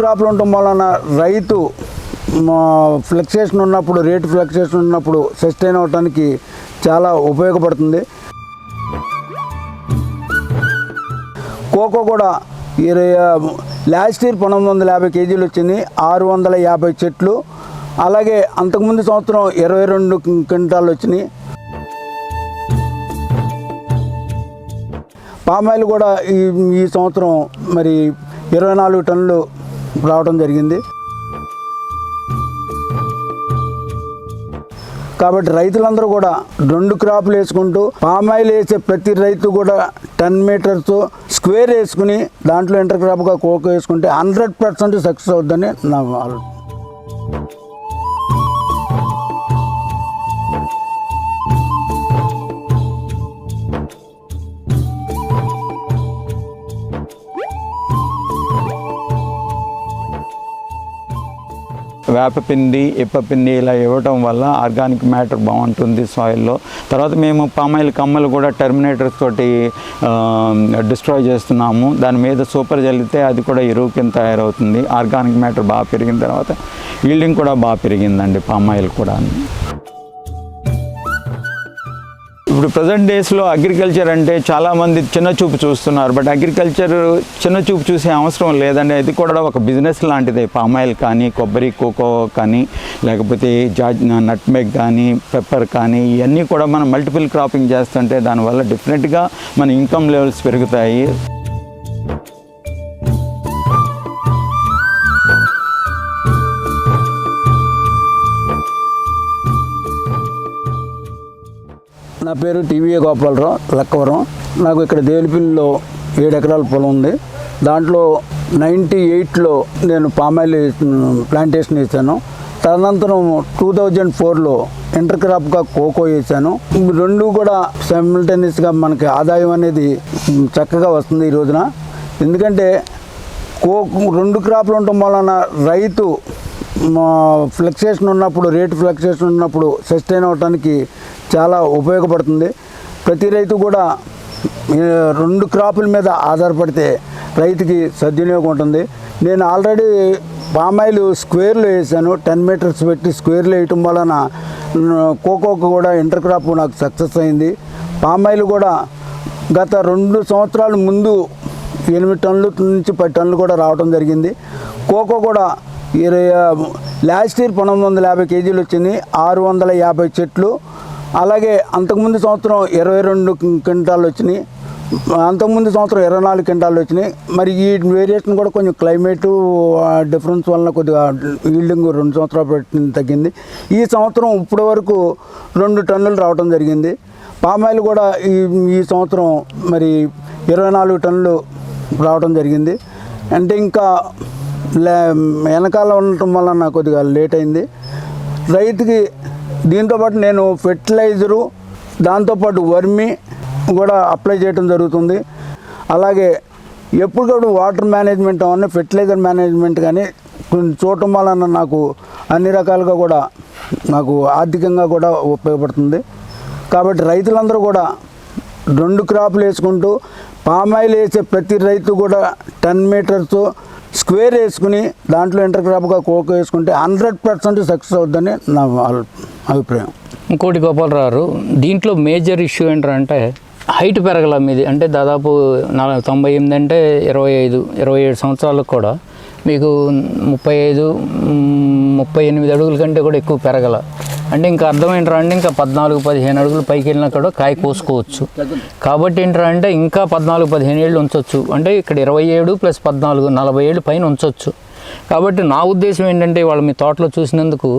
క్రాప్లు ఉండటం వలన రైతు ఫ్లక్సేషన్ ఉన్నప్పుడు రేటు ఫ్లక్సేషన్ ఉన్నప్పుడు సస్టైన్ అవడానికి చాలా ఉపయోగపడుతుంది. కోకో కూడా ఇరవై లాస్ట్ ఇయర్ పంతొమ్మిది వందల యాభై కేజీలు వచ్చింది ఆరు వందల యాభై చెట్లు. అలాగే అంతకుముందు సంవత్సరం ఇరవై రెండు క్వింటాలు వచ్చినాయి. పామాయిల్ కూడా ఈ ఈ సంవత్సరం మరి ఇరవై నాలుగు టన్నులు రావడం జరిగింది. కాబట్టి రైతులందరూ కూడా రెండు క్రాపులు వేసుకుంటూ పామాయిల్ వేసే ప్రతి రైతు కూడా టెన్ మీటర్స్ స్క్వేర్ వేసుకుని దాంట్లో ఇంటర్ క్రాప్గా కోకో వేసుకుంటే హండ్రెడ్ పర్సెంట్ సక్సెస్ అవుద్దని నా ఆలోచన వేపపిండి ఇప్పపిండి ఇలా ఇవ్వటం వల్ల ఆర్గానిక్ మ్యాటర్ బాగుంటుంది సాయిల్లో. తర్వాత మేము పామాయిల్ కమ్మలు కూడా టెర్మినేటర్స్ తోటి డిస్ట్రాయ్ చేస్తున్నాము. దాని మీద సూపర్ చల్లితే అది కూడా ఎరువు కింద తయారవుతుంది. ఆర్గానిక్ మ్యాటర్ బాగా పెరిగిన తర్వాత ఈల్డింగ్ కూడా బాగా పెరిగిందండి పామాయిల్ కూడా ఇప్పుడు ప్రజెంట్ డేస్లో అగ్రికల్చర్ అంటే చాలామంది చిన్న చూపు చూస్తున్నారు. బట్ అగ్రికల్చర్ చిన్న చూపు చూసే అవసరం లేదండి. అది కూడా ఒక బిజినెస్ లాంటిదే. పామాయిల్ కానీ కొబ్బరి కోకో కానీ లేకపోతే జాజ్ నట్మెగ్ కానీ పెప్పర్ కానీ ఇవన్నీ కూడా మనం మల్టిపుల్ క్రాపింగ్ చేస్తుంటే దానివల్ల డెఫినెట్గా మన ఇన్కమ్ లెవెల్స్ పెరుగుతాయి. నా పేరు టీవీఏ గోపాలరావు లక్కవరం. నాకు ఇక్కడ దేవులపిల్లిలో ఏడు ఎకరాల పొలం ఉంది. దాంట్లో నైంటీ ఎయిట్లో నేను పామాయిల్ ప్లాంటేషన్ వేసాను తదనంతరం టూ థౌజండ్ ఫోర్లో ఇంటర్ క్రాప్గా కోకో వేసాను రెండు కూడా సెమిల్టేనియస్గా మనకి ఆదాయం అనేది చక్కగా వస్తుంది ఈ రోజున. ఎందుకంటే కో రెండు క్రాప్లు ఉండటం వలన రైతు ఫ్లక్చుయేషన్ ఉన్నప్పుడు రేటు ఫ్లక్చుయేషన్ ఉన్నప్పుడు సస్టైన్ అవడానికి చాలా ఉపయోగపడుతుంది. ప్రతి రైతు కూడా రెండు క్రాపుల మీద ఆధారపడితే రైతుకి సద్వినియోగం ఉంటుంది. నేను ఆల్రెడీ పామాయిల్ స్క్వేర్లో వేసాను. టెన్ మీటర్స్ పెట్టి స్క్వేర్లో వేయటం వలన కోకోకు కూడా ఇంటర్ క్రాప్ నాకు సక్సెస్ అయింది. పామాయిల్ కూడా గత రెండు సంవత్సరాల ముందు ఎనిమిది టన్నుల నుంచి పది టన్నులు కూడా రావడం జరిగింది. కోకో కూడా ఇరవై లాస్ట్ ఇయర్ పంతొమ్మిది వందల యాభై కేజీలు వచ్చింది ఆరు వందల యాభై చెట్లు. అలాగే అంతకుముందు సంవత్సరం ఇరవై రెండు క్వింటాలు వచ్చినాయి అంతకుముందు సంవత్సరం ఇరవై నాలుగు క్వింటాలు వచ్చినాయి. మరి ఈ వేరియేషన్ కూడా కొంచెం క్లైమేటు డిఫరెన్స్ వలన కొద్దిగా ఈల్డింగ్ రెండు సంవత్సరాలు తగ్గింది. ఈ సంవత్సరం ఇప్పటి వరకు రెండు టన్నులు రావడం జరిగింది. పామాయిల్ కూడా ఈ ఈ సంవత్సరం మరి ఇరవై నాలుగు టన్నులు రావడం జరిగింది. అంటే ఇంకా లే వెనకాల ఉండటం వల్ల నాకు కొద్దిగా లేట్ అయింది. రైతుకి దీంతోపాటు నేను ఫెర్టిలైజరు దాంతోపాటు వర్మి కూడా అప్లై చేయడం జరుగుతుంది. అలాగే ఎప్పటికప్పుడు వాటర్ మేనేజ్మెంట్ అవన్నీ ఫెర్టిలైజర్ మేనేజ్మెంట్ కానీ కొన్ని చూడటం వలన నాకు అన్ని రకాలుగా కూడా నాకు ఆర్థికంగా కూడా ఉపయోగపడుతుంది. కాబట్టి రైతులందరూ కూడా రెండు క్రాపులు వేసుకుంటూ పామాయిల్ వేసే ప్రతి రైతు కూడా టెన్ మీటర్స్ స్క్వేర్ వేసుకుని దాంట్లో ఇంటర్ క్రాప్గా కోకో వేసుకుంటే హండ్రెడ్ పర్సెంట్ సక్సెస్ అవుద్దని నా అభిప్రాయం. ఇంకోటి గోపాలరావు దీంట్లో మేజర్ ఇష్యూ ఏంటంటే హైట్ పెరగల మీది అంటే దాదాపు నాలుగు తొంభై ఎనిమిది అంటే ఇరవై ఐదు ఇరవై ఏడు సంవత్సరాలకు కూడా మీకు ముప్పై ఐదు ముప్పై ఎనిమిది అడుగుల కంటే కూడా ఎక్కువ పెరగల అంటే ఇంకా అర్థం ఏంటరా అంటే ఇంకా పద్నాలుగు పదిహేను అడుగులు పైకి వెళ్ళినా కూడా కాయ కోసుకోవచ్చు. కాబట్టి ఏంటరా అంటే ఇంకా పద్నాలుగు పదిహేను ఏళ్ళు ఉంచవచ్చు అంటే ఇక్కడ ఇరవై ఏడు ప్లస్ పద్నాలుగు నలభై ఏళ్ళు పైన ఉంచవచ్చు కాబట్టి నా ఉద్దేశం ఏంటంటే వాళ్ళు మీ తోటలో చూసినందుకు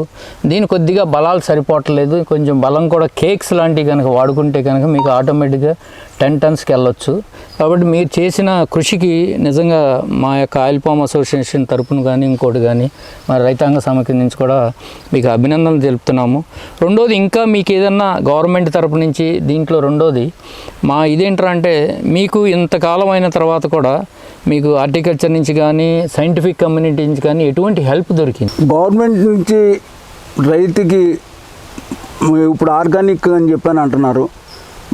దీని కొద్దిగా బలాలు సరిపోవట్లేదు. కొంచెం బలం కూడా కేక్స్ లాంటివి కనుక వాడుకుంటే కనుక మీకు ఆటోమేటిక్గా టెన్ టన్స్కి వెళ్ళొచ్చు. కాబట్టి మీరు చేసిన కృషికి నిజంగా మా యొక్క ఆయిల్ పామ్ అసోసియేషన్ తరపున కానీ ఇంకోటి కానీ మా రైతాంగ సమితి నుంచి కూడా మీకు అభినందనలు తెలుపుతున్నాము. రెండోది ఇంకా మీకు ఏదన్నా గవర్నమెంట్ తరపు నుంచి దీంట్లో రెండోది మా ఇదేంటారంటే అంటే మీకు ఇంతకాలం అయిన తర్వాత కూడా మీకు హార్టికల్చర్ నుంచి కానీ సైంటిఫిక్ కమ్యూనిటీ నుంచి కానీ ఎటువంటి హెల్ప్ దొరికింది? గవర్నమెంట్ నుంచి రైతుకి ఇప్పుడు ఆర్గానిక్ అని చెప్పని అంటున్నారు.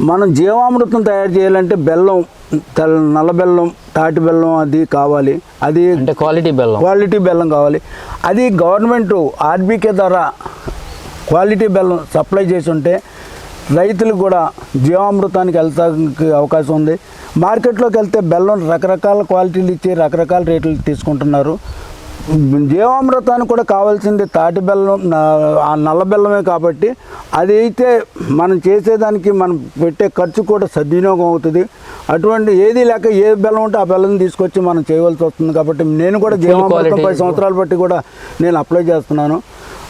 మనం జీవామృతం తయారు చేయాలంటే బెల్లం తెల్ల నల్ల బెల్లం తాటి బెల్లం అది కావాలి. అది అంటే క్వాలిటీ బెల్లం. క్వాలిటీ బెల్లం కావాలి. అది గవర్నమెంట్ ఆర్బీకే ద్వారా క్వాలిటీ బెల్లం సప్లై చేసి ఉంటే రైతులకు కూడా జీవామృతానికి వెళ్తానికి అవకాశం ఉంది. మార్కెట్లోకి వెళ్తే బెల్లం రకరకాల క్వాలిటీలు ఇచ్చి రకరకాల రేట్లు తీసుకుంటున్నారు. జీవామృతానికి కూడా కావాల్సింది తాటి బెల్లం ఆ నల్ల బెల్లమే కాబట్టి అది అయితే మనం చేసేదానికి మనం పెట్టే ఖర్చు కూడా సద్వినియోగం అవుతుంది. అటువంటి ఏది లేక ఏ బెల్లం ఉంటే ఆ బెల్లం తీసుకొచ్చి మనం చేయవలసి వస్తుంది కాబట్టి నేను కూడా జీవామృతం. పది సంవత్సరాలు బట్టి కూడా నేను అప్లై చేస్తున్నాను.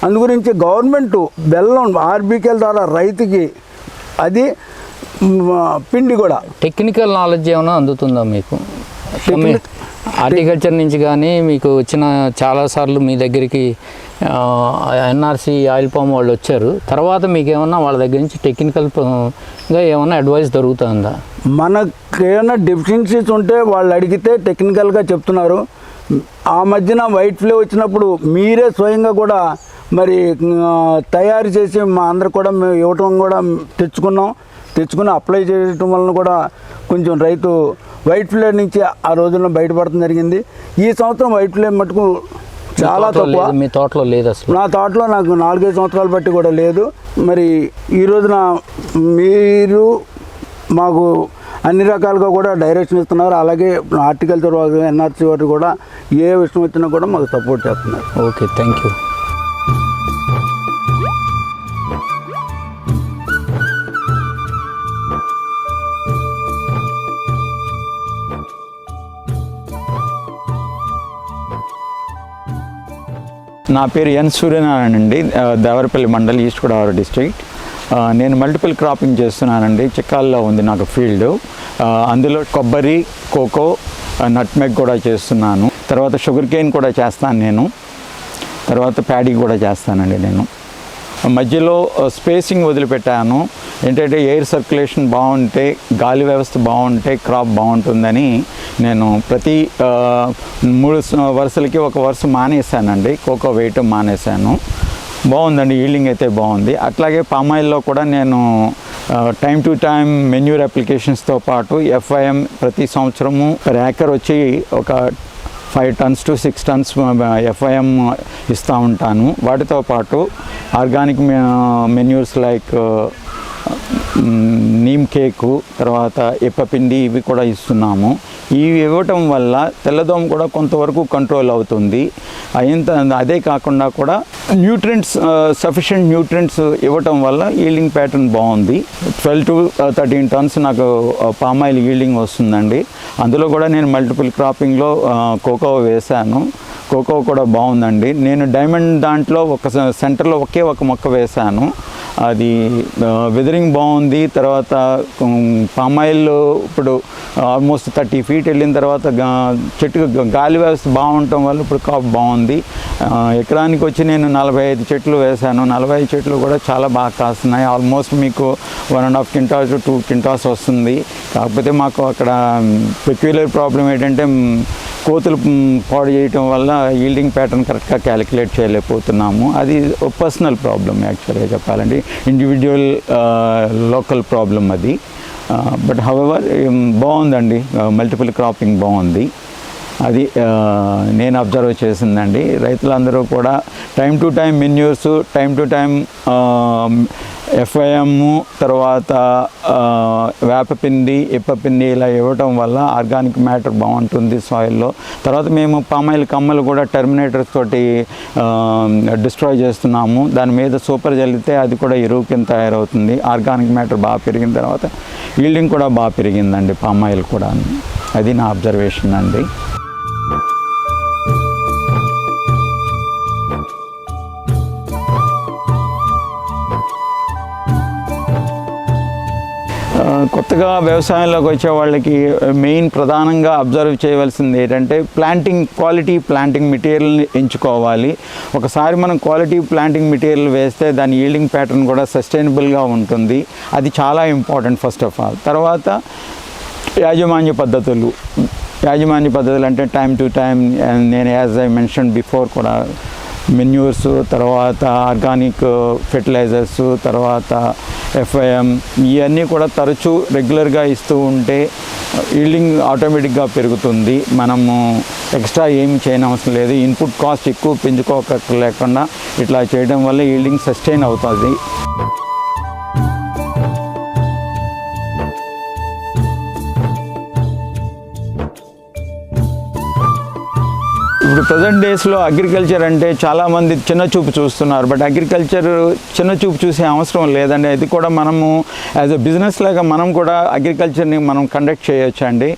అందుగురించి గవర్నమెంట్ బెల్లం ఆర్బీకేల ద్వారా రైతుకి అది పిండి కూడా. టెక్నికల్ నాలెడ్జ్ ఏమైనా అందుతుందా మీకు? హార్టికల్చర్ నుంచి కానీ మీకు వచ్చిన చాలాసార్లు మీ దగ్గరికి ఎన్ఆర్సి ఆయిల్ పామ్ వాళ్ళు వచ్చారు. తర్వాత మీకు ఏమన్నా వాళ్ళ దగ్గర నుంచి టెక్నికల్గా ఏమన్నా అడ్వైస్ దొరుకుతుందా? మనకు ఏమైనా డెఫిషియన్సీస్ ఉంటే వాళ్ళు అడిగితే టెక్నికల్గా చెప్తున్నారు. ఆ మధ్యన వైట్ ఫ్లే వచ్చినప్పుడు మీరే స్వయంగా కూడా మరి తయారు చేసి మా అందరు కూడా మేము ఇవ్వటం కూడా తెచ్చుకున్నాం. తెచ్చుకుని అప్లై చేయటం వలన కూడా కొంచెం రైతు వైట్ ఫ్లే నుంచి ఆ రోజుల్లో బయటపడటం జరిగింది. ఈ సంవత్సరం వైట్ ఫ్లే మటుకు చాలా తక్కువ. మీ తోటలో లేదు అసలు. నా తోటలో నాకు నాలుగైదు సంవత్సరాలు బట్టి కూడా లేదు. మరి ఈ రోజున మీరు మాకు అన్ని రకాలుగా కూడా డైరెక్షన్ ఇస్తున్నారు. అలాగే హార్టికల్చర్ ఎన్ఆర్సీ వారు కూడా ఏ విషయం వచ్చినా కూడా మాకు సపోర్ట్ చేస్తున్నారు. ఓకే థ్యాంక్ యూ నా పేరు ఎన్ సూర్యనారాయణ అండి. Devarapalli mandal east Godavari district. నేను మల్టిపుల్ క్రాపింగ్ చేస్తున్నానండి. చిక్కాల్లో ఉంది నాకు ఫీల్డ్ అందులో కొబ్బరి కోకో నట్మెగ్ కూడా చేస్తున్నాను. తర్వాత షుగర్ కేన్ కూడా చేస్తాను నేను. తర్వాత ప్యాడీ కూడా చేస్తానండి నేను. మధ్యలో స్పేసింగ్ వదిలిపెట్టాను. ఏంటంటే ఎయిర్ సర్క్యులేషన్ బాగుంటే గాలి వ్యవస్థ బాగుంటే క్రాప్ బాగుంటుందని నేను ప్రతి మూడు వరుసలకి ఒక వరుస మానేశానండి. కోకో వేయటం మానేశాను. బాగుందండి ఈల్డింగ్ అయితే బాగుంది. అట్లాగే పామాయిల్లో కూడా నేను టైం టు టైం మెన్యూర్ అప్లికేషన్స్తో పాటు ఎఫ్ఐఎం ప్రతి సంవత్సరము ర్యాకర్ వచ్చి ఒక five tons to six tons FIM ఇస్తూ ఉంటాను. వాటితో పాటు organic manures like neem cake తర్వాత ఎప్పపిండి ఇవి కూడా ఇస్తున్నాము. ఇవి ఇవ్వటం వల్ల తెల్లదోమ కూడా కొంతవరకు కంట్రోల్ అవుతుంది. అయింత అదే కాకుండా కూడా న్యూట్రియంట్స్ సఫిషియెంట్ న్యూట్రియంట్స్ ఇవ్వటం వల్ల ఈల్డింగ్ ప్యాటర్న్ బాగుంది. ట్వెల్వ్ టు థర్టీన్ టన్స్ నాకు పామాయిల్ ఈల్డింగ్ వస్తుందండి. అందులో కూడా నేను మల్టిపుల్ క్రాపింగ్లో కోకో వేశాను. కోకో కూడా బాగుందండి. నేను డైమండ్ దాంట్లో ఒక సెంటర్లో ఒకే ఒక మొక్క వేశాను. అది వెదరింగ్ బాగుంది తర్వాత పామాయిల్ ఇప్పుడు ఆల్మోస్ట్ థర్టీ ఫీట్ వెళ్ళిన తర్వాత చెట్టుకు గాలి వ్యవస్థ బాగుండటం వల్ల ఇప్పుడు కాపు బాగుంది. ఎకరానికి వచ్చి నేను నలభై ఐదు చెట్లు వేశాను. నలభై ఐదు చెట్లు కూడా చాలా బాగా కాస్తున్నాయి. ఆల్మోస్ట్ మీకు one and half quintals two quintals వస్తుంది. కాకపోతే మాకు అక్కడ పెక్యులర్ ప్రాబ్లం ఏంటంటే కోతులు పాడు చేయటం వల్ల ఈల్డింగ్ ప్యాటర్న్ కరెక్ట్గా క్యాలిక్యులేట్ చేయలేకపోతున్నాము. అది పర్సనల్ ప్రాబ్లం యాక్చువల్గా చెప్పాలండి. ఇండివిజువల్ లోకల్ ప్రాబ్లం అది. Uh, బట్ హవెవర్ um, బాగుందండి. Uh, మల్టిపుల్ క్రాపింగ్ బాగుంది. అది uh, నేను అబ్జర్వ్ చేసిందండి. రైతులందరూ కూడా time to time manures time to time FIM తర్వాత వేపపిండి ఇప్పపిండి ఇలా ఇవ్వటం వల్ల ఆర్గానిక్ మ్యాటర్ బాగుంటుంది సాయిల్లో. తర్వాత మేము పామాయిల్ కమ్మలు కూడా టెర్మినేటర్స్ తోటి డిస్ట్రాయ్ చేస్తున్నాము. దాని మీద సూపర్ జల్లితే అది కూడా ఎరువు కింద తయారవుతుంది. ఆర్గానిక్ మ్యాటర్ బాగా పెరిగిన తర్వాత ఈల్డింగ్ కూడా బాగా పెరిగిందండి పామాయిల్ కూడా అది నా అబ్జర్వేషన్ అండి. కొత్తగా వ్యవసాయంలోకి వచ్చే వాళ్ళకి మెయిన్ ప్రధానంగా అబ్జర్వ్ చేయవలసింది ఏంటంటే ప్లాంటింగ్ క్వాలిటీ ప్లాంటింగ్ మెటీరియల్ని ఎంచుకోవాలి. ఒకసారి మనం క్వాలిటీ ప్లాంటింగ్ మెటీరియల్ వేస్తే దాని ఈల్డింగ్ ప్యాటర్న్ కూడా సస్టైనబుల్గా ఉంటుంది. అది చాలా ఇంపార్టెంట్ ఫస్ట్ ఆఫ్ ఆల్. తర్వాత యాజమాన్య పద్ధతులు. యాజమాన్య పద్ధతులు అంటే టైం టు టైం నేను యాజ్ ఐ మెన్షన్ బిఫోర్ కూడా మెన్యూర్స్ తర్వాత ఆర్గానిక్ ఫెర్టిలైజర్స్ తర్వాత ఎఫ్ఐఎం ఇవన్నీ కూడా తరచూ రెగ్యులర్గా ఇస్తూ ఉంటే ఈల్డింగ్ ఆటోమేటిక్గా పెరుగుతుంది. మనము ఎక్స్ట్రా ఏమి చేయనవసరం లేదు. ఇన్పుట్ కాస్ట్ ఎక్కువ పెంచుకోక లేకుండా ఇట్లా చేయడం వల్ల ఈల్డింగ్ సస్టైన్ అవుతుంది. ఇప్పుడు ప్రజెంట్ డేస్లో అగ్రికల్చర్ అంటే చాలామంది చిన్న చూపు చూస్తున్నారు. బట్ అగ్రికల్చర్ చిన్న చూపు చూసే అవసరం లేదండి. అది కూడా మనము యాజ్ అ బిజినెస్ లాగా మనం కూడా అగ్రికల్చర్ని మనం కండక్ట్ చేయొచ్చు అండి.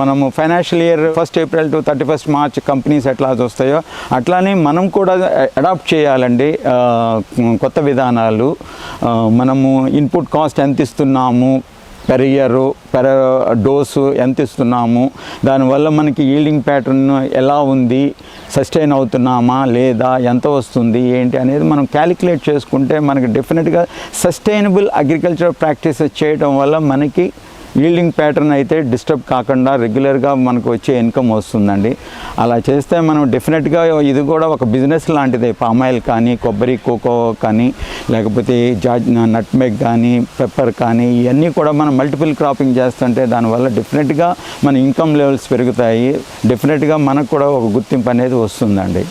మనము financial year first April to thirty first March companies ఎట్లా వస్తాయో అట్లానే మనం కూడా అడాప్ట్ చేయాలండి. కొత్త విధానాలు. మనము ఇన్పుట్ కాస్ట్ ఎంత ఇస్తున్నాము? పెర్ ఇయర్ పెర్ డోసు ఎంత ఇస్తున్నాము దానివల్ల మనకి ఈల్డింగ్ ప్యాటర్న్ ఎలా ఉంది సస్టైన్ అవుతున్నామా లేదా ఎంత వస్తుంది ఏంటి అనేది మనం క్యాలిక్యులేట్ చేసుకుంటే మనకి డెఫినెట్గా సస్టైనబుల్ అగ్రికల్చర్ ప్రాక్టీసెస్ చేయడం వల్ల మనకి ఈల్డింగ్ ప్యాటర్న్ అయితే డిస్టర్బ్ కాకుండా రెగ్యులర్గా మనకు వచ్చే ఇన్కమ్ వస్తుందండి. అలా చేస్తే మనం డెఫినెట్గా ఇది కూడా ఒక బిజినెస్ లాంటిదే. పామాయిల్ కానీ కొబ్బరి కోకో కానీ లేకపోతే జాజ్ నట్మెగ్ కానీ పెప్పర్ కానీ ఇవన్నీ కూడా మనం మల్టిపుల్ క్రాపింగ్ చేస్తుంటే దానివల్ల డెఫినెట్గా మన ఇన్కమ్ లెవెల్స్ పెరుగుతాయి. డెఫినెట్గా మనకు కూడా ఒక గుర్తింపు అనేది వస్తుందండి.